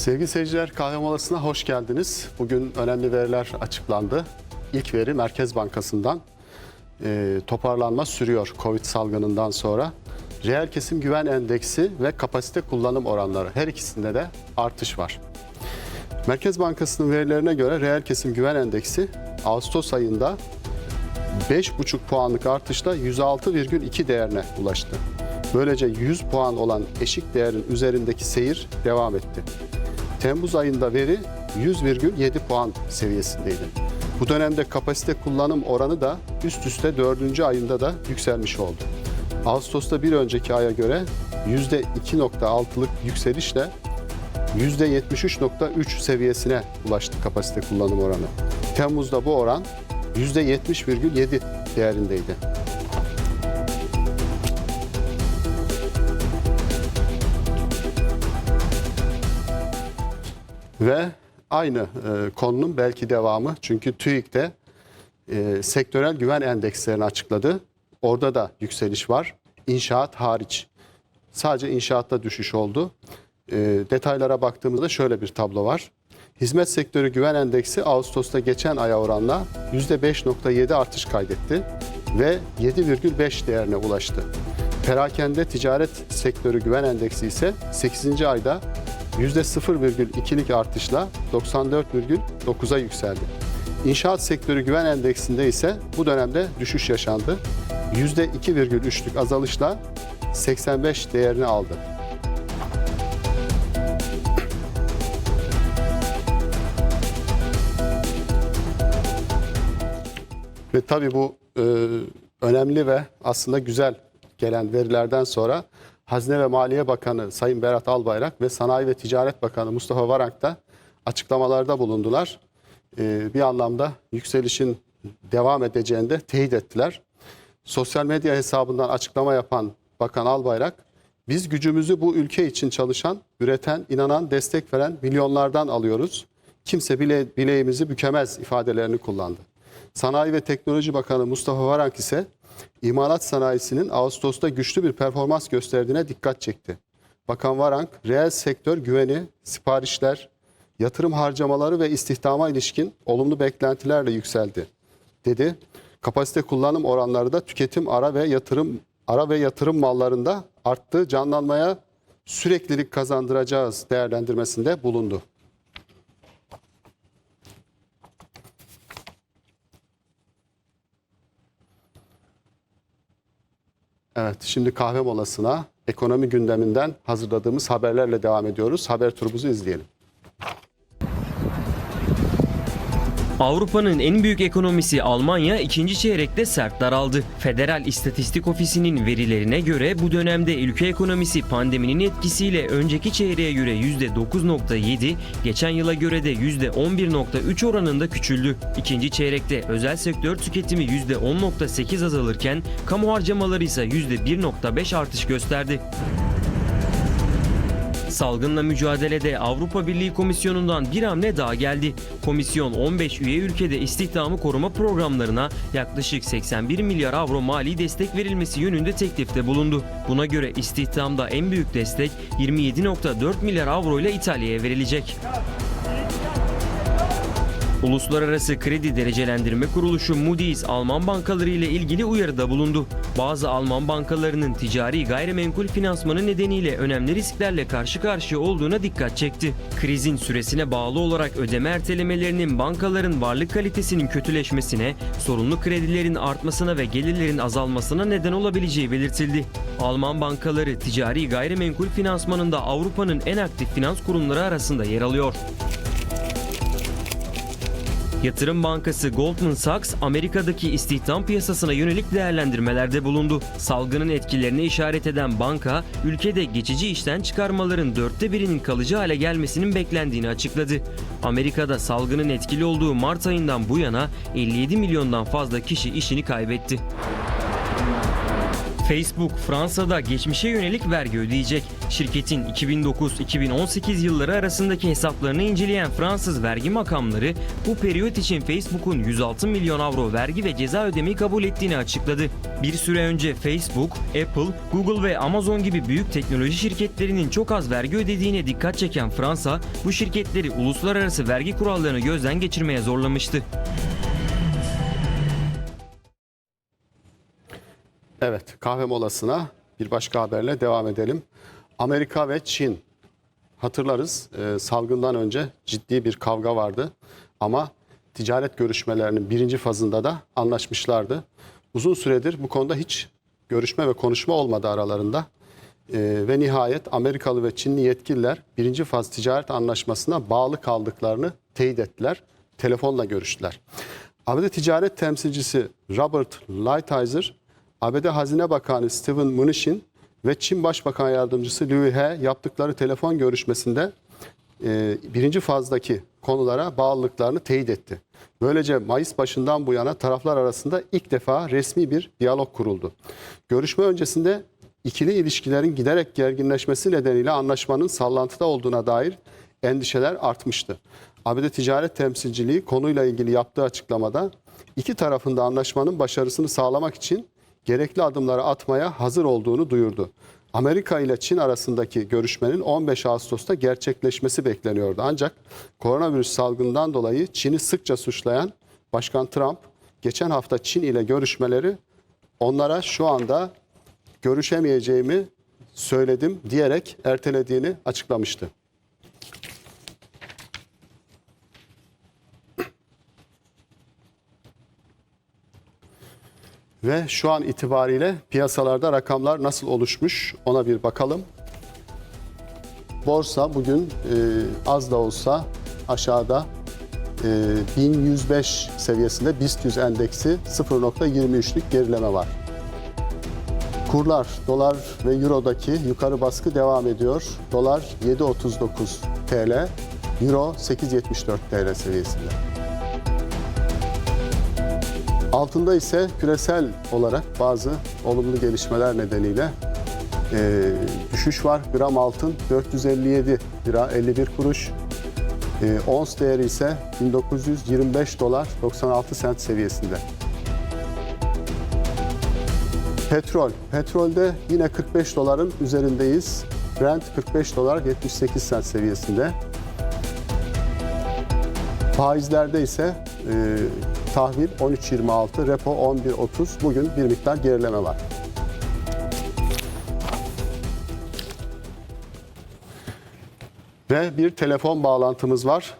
Sevgili seyirciler kahve molasına hoş geldiniz. Bugün önemli veriler açıklandı. İlk veri Merkez Bankası'ndan Ee, toparlanma sürüyor Covid salgınından sonra. Reel kesim güven endeksi ve kapasite kullanım oranları her ikisinde de artış var. Merkez Bankası'nın verilerine göre reel kesim güven endeksi Ağustos ayında 5,5 puanlık artışla 106,2 değerine ulaştı. Böylece 100 puan olan eşik değerin üzerindeki seyir devam etti. Temmuz ayında veri 100,7 puan seviyesindeydi. Bu dönemde kapasite kullanım oranı da üst üste 4. ayında da yükselmiş oldu. Ağustos'ta bir önceki aya göre %2.6'lık yükselişle %73.3 seviyesine ulaştı kapasite kullanım oranı. Temmuz'da bu oran %70,7 değerindeydi. Ve aynı e, konunun belki devamı çünkü TÜİK de e, sektörel güven endekslerini açıkladı. Orada da yükseliş var. İnşaat hariç. Sadece inşaatta düşüş oldu. E, detaylara baktığımızda şöyle bir tablo var. Hizmet sektörü güven endeksi Ağustos'ta geçen aya oranla %5.7 artış kaydetti ve 7,5 değerine ulaştı. Perakende ticaret sektörü güven endeksi ise 8. ayda %0,2'lik artışla 94,9'a yükseldi. İnşaat sektörü güven endeksinde ise bu dönemde düşüş yaşandı. %2,3'lük azalışla 85 değerini aldı. Ve tabii bu e, önemli ve aslında güzel gelen verilerden sonra Hazine ve Maliye Bakanı Sayın Berat Albayrak ve Sanayi ve Ticaret Bakanı Mustafa Varank da açıklamalarda bulundular. E, bir anlamda yükselişin devam edeceğini de teyit ettiler. Sosyal medya hesabından açıklama yapan Bakan Albayrak, biz gücümüzü bu ülke için çalışan, üreten, inanan, destek veren milyonlardan alıyoruz. Kimse bile, bileğimizi bükemez ifadelerini kullandı. Sanayi ve Teknoloji Bakanı Mustafa Varank ise imalat sanayisinin Ağustos'ta güçlü bir performans gösterdiğine dikkat çekti. Bakan Varank, reel sektör güveni, siparişler, yatırım harcamaları ve istihdama ilişkin olumlu beklentilerle yükseldi dedi. Kapasite kullanım oranları da tüketim ara ve yatırım ara ve yatırım mallarında arttı. Canlanmaya süreklilik kazandıracağız değerlendirmesinde bulundu. Evet, şimdi kahve molasına ekonomi gündeminden hazırladığımız haberlerle devam ediyoruz. Haber turumuzu izleyelim. Avrupa'nın en büyük ekonomisi Almanya ikinci çeyrekte sert daraldı. Federal İstatistik Ofisi'nin verilerine göre bu dönemde ülke ekonomisi pandeminin etkisiyle önceki çeyreğe göre %9.7, geçen yıla göre de %11.3 oranında küçüldü. İkinci çeyrekte özel sektör tüketimi %10.8 azalırken kamu harcamaları ise %1.5 artış gösterdi. Salgınla mücadelede Avrupa Birliği Komisyonu'ndan bir hamle daha geldi. Komisyon 15 üye ülkede istihdamı koruma programlarına yaklaşık 81 milyar avro mali destek verilmesi yönünde teklifte bulundu. Buna göre istihdamda en büyük destek 27.4 milyar avro ile İtalya'ya verilecek. Uluslararası Kredi Derecelendirme Kuruluşu Moody's Alman bankaları ile ilgili uyarıda bulundu. Bazı Alman bankalarının ticari gayrimenkul finansmanı nedeniyle önemli risklerle karşı karşıya olduğuna dikkat çekti. Krizin süresine bağlı olarak ödeme ertelemelerinin bankaların varlık kalitesinin kötüleşmesine, sorunlu kredilerin artmasına ve gelirlerin azalmasına neden olabileceği belirtildi. Alman bankaları ticari gayrimenkul finansmanında Avrupa'nın en aktif finans kurumları arasında yer alıyor. Yatırım Bankası Goldman Sachs, Amerika'daki istihdam piyasasına yönelik değerlendirmelerde bulundu. Salgının etkilerine işaret eden banka, ülkede geçici işten çıkarmaların dörtte birinin kalıcı hale gelmesinin beklendiğini açıkladı. Amerika'da salgının etkili olduğu Mart ayından bu yana 57 milyondan fazla kişi işini kaybetti. Facebook Fransa'da geçmişe yönelik vergi ödeyecek. Şirketin 2009-2018 yılları arasındaki hesaplarını inceleyen Fransız vergi makamları bu periyot için Facebook'un 106 milyon avro vergi ve ceza ödemeyi kabul ettiğini açıkladı. Bir süre önce Facebook, Apple, Google ve Amazon gibi büyük teknoloji şirketlerinin çok az vergi ödediğine dikkat çeken Fransa, bu şirketleri uluslararası vergi kurallarını gözden geçirmeye zorlamıştı. Evet, kahve molasına bir başka haberle devam edelim. Amerika ve Çin hatırlarız e, salgından önce ciddi bir kavga vardı ama ticaret görüşmelerinin birinci fazında da anlaşmışlardı. Uzun süredir bu konuda hiç görüşme ve konuşma olmadı aralarında. E, ve nihayet Amerikalı ve Çinli yetkililer birinci faz ticaret anlaşmasına bağlı kaldıklarını teyit ettiler. Telefonla görüştüler. ABD ticaret temsilcisi Robert Lighthizer ABD Hazine Bakanı Steven Mnuchin ve Çin Başbakan Yardımcısı Liu He yaptıkları telefon görüşmesinde e, birinci fazdaki konulara bağlılıklarını teyit etti. Böylece Mayıs başından bu yana taraflar arasında ilk defa resmi bir diyalog kuruldu. Görüşme öncesinde ikili ilişkilerin giderek gerginleşmesi nedeniyle anlaşmanın sallantıda olduğuna dair endişeler artmıştı. ABD Ticaret Temsilciliği konuyla ilgili yaptığı açıklamada iki tarafında anlaşmanın başarısını sağlamak için gerekli adımları atmaya hazır olduğunu duyurdu. Amerika ile Çin arasındaki görüşmenin 15 Ağustos'ta gerçekleşmesi bekleniyordu. Ancak koronavirüs salgından dolayı Çin'i sıkça suçlayan Başkan Trump geçen hafta Çin ile görüşmeleri onlara şu anda görüşemeyeceğimi söyledim diyerek ertelediğini açıklamıştı. Ve şu an itibariyle piyasalarda rakamlar nasıl oluşmuş ona bir bakalım. Borsa bugün e, az da olsa aşağıda e, 1105 seviyesinde BIST 100 endeksi 0.23'lük gerileme var. Kurlar dolar ve eurodaki yukarı baskı devam ediyor. Dolar 7.39 TL, euro 8.74 TL seviyesinde. Altında ise küresel olarak bazı olumlu gelişmeler nedeniyle e, düşüş var. Gram altın 457 lira 51 kuruş. E, ons değeri ise 1925 dolar 96 sent seviyesinde. Petrol. Petrolde yine 45 doların üzerindeyiz. Brent 45 dolar 78 sent seviyesinde. Faizlerde ise e, tahvil 13.26, repo 11.30. Bugün bir miktar gerileme var. Ve bir telefon bağlantımız var.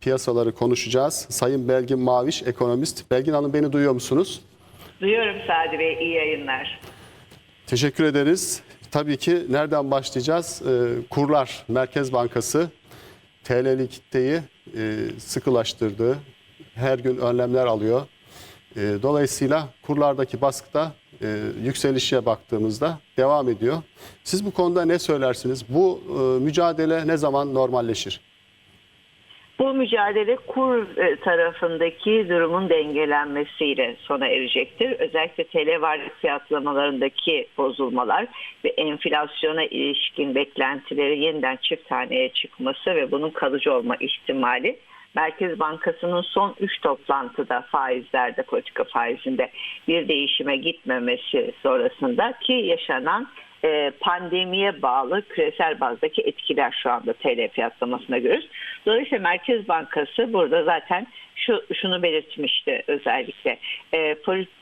Piyasaları konuşacağız. Sayın Belgin Maviş, ekonomist. Belgin Hanım beni duyuyor musunuz? Duyuyorum Sadi Bey, iyi yayınlar. Teşekkür ederiz. Tabii ki nereden başlayacağız? Ee, kurlar, Merkez Bankası TL'li kitleyi e, sıkılaştırdı. Her gün önlemler alıyor. E, dolayısıyla kurlardaki baskıda e, yükselişe baktığımızda devam ediyor. Siz bu konuda ne söylersiniz? Bu e, mücadele ne zaman normalleşir? Bu mücadele kur e, tarafındaki durumun dengelenmesiyle sona erecektir. Özellikle TL varlık fiyatlamalarındaki bozulmalar ve enflasyona ilişkin beklentileri yeniden çift taneye çıkması ve bunun kalıcı olma ihtimali Merkez Bankası'nın son 3 toplantıda faizlerde, politika faizinde bir değişime gitmemesi sonrasında ki yaşanan e, pandemiye bağlı küresel bazdaki etkiler şu anda TL fiyatlamasına görüyoruz. Dolayısıyla Merkez Bankası burada zaten şu şunu belirtmişti özellikle e,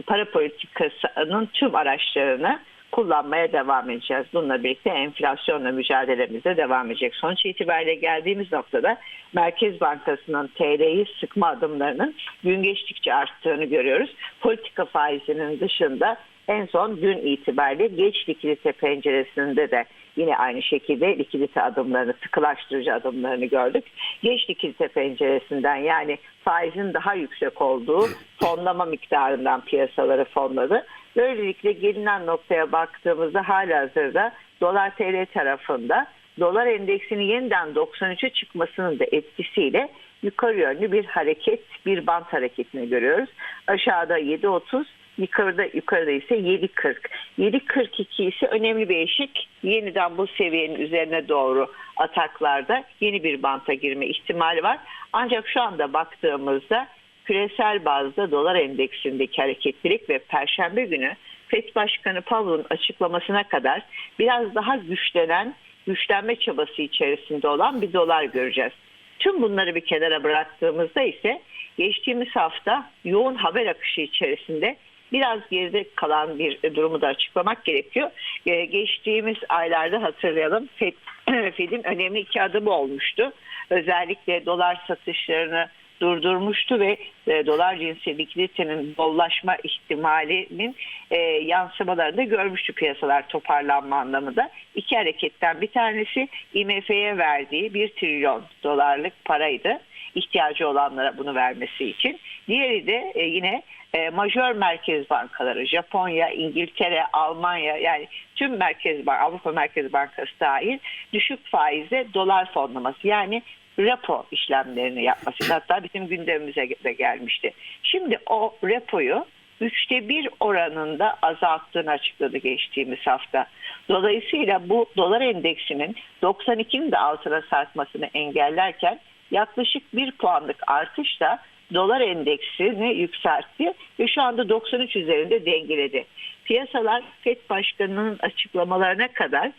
para politikasının tüm araçlarını kullanmaya devam edeceğiz. Bununla birlikte enflasyonla mücadelemize devam edecek. Sonuç itibariyle geldiğimiz noktada Merkez Bankası'nın TL'yi sıkma adımlarının gün geçtikçe arttığını görüyoruz. Politika faizinin dışında en son dün itibariyle geç likidite penceresinde de yine aynı şekilde likidite adımlarını, sıkılaştırıcı adımlarını gördük. Geç likidite penceresinden yani faizin daha yüksek olduğu fonlama miktarından piyasaları fonladı. Böylelikle gelinen noktaya baktığımızda hala hazırda dolar TL tarafında dolar endeksinin yeniden 93'e çıkmasının da etkisiyle yukarı yönlü bir hareket, bir bant hareketini görüyoruz. Aşağıda 7.30, yukarıda yukarıda ise 7.40. 7.42 ise önemli bir eşik. Yeniden bu seviyenin üzerine doğru ataklarda yeni bir banta girme ihtimali var. Ancak şu anda baktığımızda küresel bazda dolar endeksindeki hareketlilik ve perşembe günü FED Başkanı Powell'ın açıklamasına kadar biraz daha güçlenen, güçlenme çabası içerisinde olan bir dolar göreceğiz. Tüm bunları bir kenara bıraktığımızda ise geçtiğimiz hafta yoğun haber akışı içerisinde biraz geride kalan bir durumu da açıklamak gerekiyor. Ee, Geçtiğimiz aylarda hatırlayalım FED, Fed'in önemli iki adımı olmuştu. Özellikle dolar satışlarını durdurmuştu ve e, dolar cinsi likiditenin bollaşma ihtimalinin e, yansımalarını da görmüştü piyasalar toparlanma anlamında. İki hareketten bir tanesi IMF'ye verdiği 1 trilyon dolarlık paraydı ihtiyacı olanlara bunu vermesi için. Diğeri de e, yine e, majör merkez bankaları Japonya, İngiltere, Almanya yani tüm merkez bank Avrupa Merkez Bankası dahil düşük faizle dolar fonlaması yani repo işlemlerini yapması. Hatta bizim gündemimize de gelmişti. Şimdi o repoyu üçte bir oranında azalttığını açıkladı geçtiğimiz hafta. Dolayısıyla bu dolar endeksinin 92'nin de altına sarkmasını engellerken yaklaşık bir puanlık artışla dolar endeksini yükseltti ve şu anda 93 üzerinde dengeledi. Piyasalar FED Başkanı'nın açıklamalarına kadar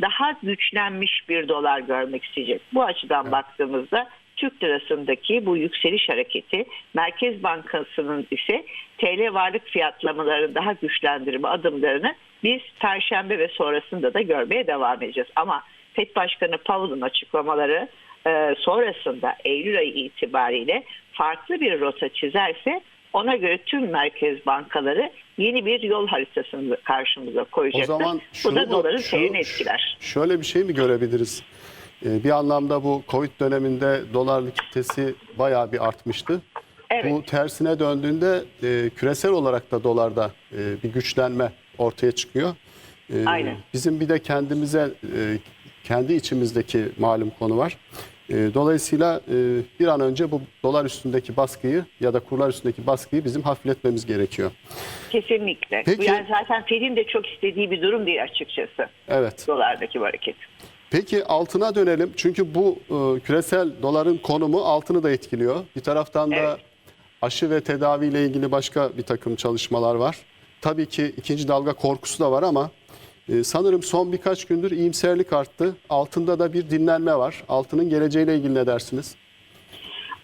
daha güçlenmiş bir dolar görmek isteyecek. Bu açıdan baktığımızda Türk lirasındaki bu yükseliş hareketi Merkez Bankası'nın ise TL varlık fiyatlamalarını daha güçlendirme adımlarını biz Perşembe ve sonrasında da görmeye devam edeceğiz. Ama FED Başkanı Powell'ın açıklamaları e, sonrasında Eylül ayı itibariyle farklı bir rota çizerse ona göre tüm merkez bankaları yeni bir yol haritasını karşımıza O koyacaktır. zaman Bu da doların seyrini etkiler. Şöyle bir şey mi görebiliriz? Ee, Bir anlamda bu Covid döneminde dolar likiditesi bayağı bir artmıştı. Evet. Bu tersine döndüğünde e, küresel olarak da dolarda e, bir güçlenme ortaya çıkıyor. E, Aynen. Bizim bir de kendimize e, kendi içimizdeki malum konu var. E, dolayısıyla e, bir an önce bu dolar üstündeki baskıyı ya da kurlar üstündeki baskıyı bizim hafifletmemiz gerekiyor. Kesinlikle. Peki. Bu yani zaten Fed'in de çok istediği bir durum değil açıkçası. Evet. Dolardaki bu hareket. Peki altına dönelim. Çünkü bu e, küresel doların konumu altını da etkiliyor. Bir taraftan da Evet. aşı ve tedaviyle ilgili başka bir takım çalışmalar var. Tabii ki ikinci dalga korkusu da var ama sanırım son birkaç gündür iyimserlik arttı. Altında da bir dinlenme var. Altının geleceğiyle ilgili ne dersiniz?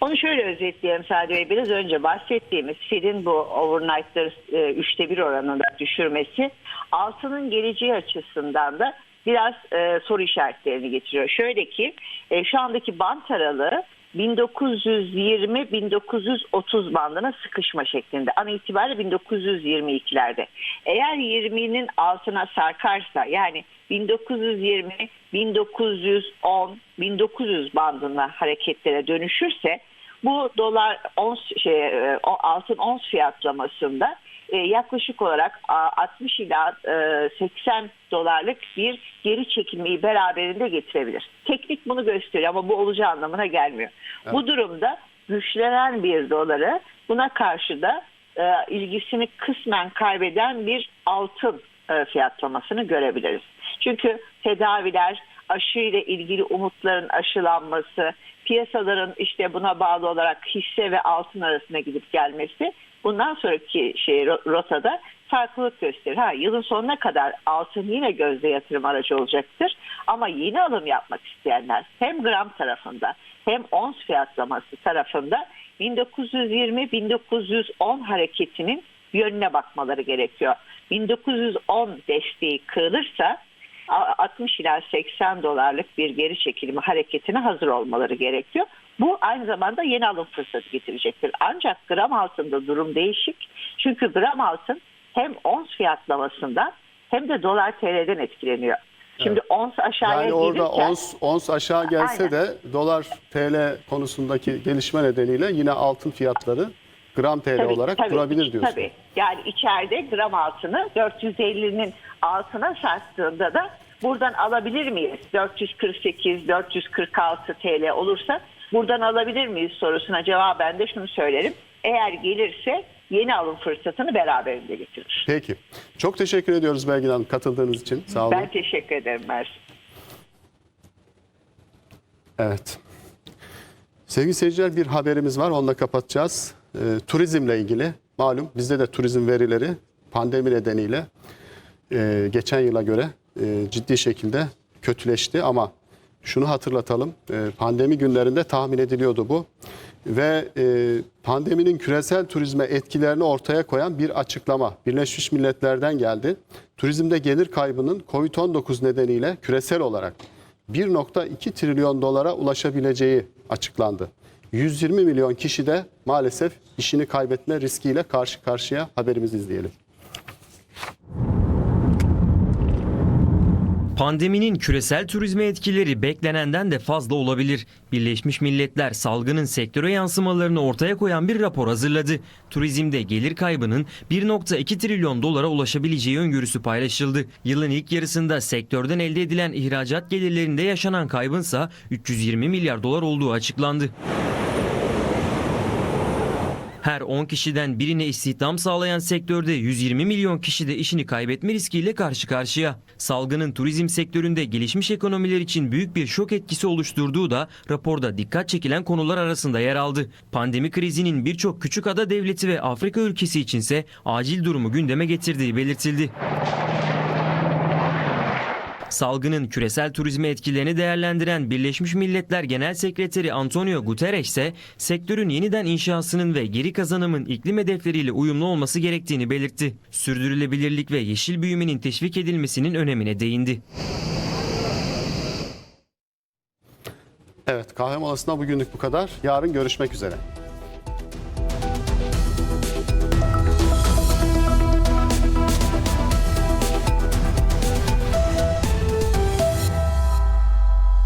Onu şöyle özetleyelim Sadi Bey. Biraz önce bahsettiğimiz Fed'in bu overnight'ları e, üçte bir oranında düşürmesi altının geleceği açısından da biraz e, soru işaretlerini getiriyor. Şöyle ki e, şu andaki bant aralığı 1920-1930 bandına sıkışma şeklinde. An itibariyle 1922'lerde. Eğer 20'nin altına sarkarsa yani 1920, 1910, 1900 bandına hareketlere dönüşürse bu dolar ons şey e, altın ons fiyatlamasında e, yaklaşık olarak a, 60 ila e, 80 dolarlık bir geri çekilmeyi beraberinde getirebilir. Teknik bunu gösteriyor ama bu olacağı anlamına gelmiyor. Bu durumda güçlenen bir doları buna karşı da e, ilgisini kısmen kaybeden bir altın e, fiyatlamasını görebiliriz. Çünkü tedaviler, aşı ile ilgili umutların aşılanması, piyasaların işte buna bağlı olarak hisse ve altın arasına gidip gelmesi bundan sonraki şey ro- rotada farklılık gösterir. Ha, yılın sonuna kadar altın yine gözde yatırım aracı olacaktır. Ama yeni alım yapmak isteyenler hem gram tarafında hem ons fiyatlaması tarafında 1920-1910 hareketinin yönüne bakmaları gerekiyor. 1910 desteği kırılırsa 60 ila 80 dolarlık bir geri çekilme hareketine hazır olmaları gerekiyor. Bu aynı zamanda yeni alım fırsatı getirecektir. Ancak gram altında durum değişik. Çünkü gram altın hem ons fiyatlamasından hem de dolar TL'den etkileniyor. Şimdi ons aşağıya Yani orada gelirken- ons, ons aşağı gelse Aynen. de dolar TL konusundaki gelişme nedeniyle yine altın fiyatları gram TL Tabii, olarak tabii, durabilir diyorsun. Tabii. Yani içeride gram altını 450'nin altına sarktığında da buradan alabilir miyiz? 448, 446 TL olursa buradan alabilir miyiz sorusuna cevaben de şunu söylerim. Eğer gelirse yeni alım fırsatını beraberinde getirir. Peki. Çok teşekkür ediyoruz Belgin Hanım katıldığınız için. Sağ olun. Ben teşekkür ederim Mersin. Evet. Sevgili seyirciler bir haberimiz var. Onunla kapatacağız. Ee, turizmle ilgili. Malum bizde de turizm verileri pandemi nedeniyle e, geçen yıla göre e, ciddi şekilde kötüleşti ama şunu hatırlatalım. e, pandemi günlerinde tahmin ediliyordu bu. Ve e, pandeminin küresel turizme etkilerini ortaya koyan bir açıklama Birleşmiş Milletler'den geldi. Turizmde gelir kaybının Covid-19 nedeniyle küresel olarak 1.2 trilyon dolara ulaşabileceği açıklandı. 120 milyon kişi de maalesef işini kaybetme riskiyle karşı karşıya haberimizi izleyelim. Pandeminin küresel turizme etkileri beklenenden de fazla olabilir. Birleşmiş Milletler salgının sektöre yansımalarını ortaya koyan bir rapor hazırladı. Turizmde gelir kaybının 1.2 trilyon dolara ulaşabileceği öngörüsü paylaşıldı. Yılın ilk yarısında sektörden elde edilen ihracat gelirlerinde yaşanan kaybınsa 320 milyar dolar olduğu açıklandı. Her 10 kişiden birine istihdam sağlayan sektörde 120 milyon kişi de işini kaybetme riskiyle karşı karşıya. Salgının turizm sektöründe gelişmiş ekonomiler için büyük bir şok etkisi oluşturduğu da raporda dikkat çekilen konular arasında yer aldı. Pandemi krizinin birçok küçük ada devleti ve Afrika ülkesi içinse acil durumu gündeme getirdiği belirtildi. Salgının küresel turizme etkilerini değerlendiren Birleşmiş Milletler Genel Sekreteri Antonio Guterres ise sektörün yeniden inşasının ve geri kazanımın iklim hedefleriyle uyumlu olması gerektiğini belirtti. Sürdürülebilirlik ve yeşil büyümenin teşvik edilmesinin önemine değindi. Evet kahve molasında bugünlük bu kadar. Yarın görüşmek üzere.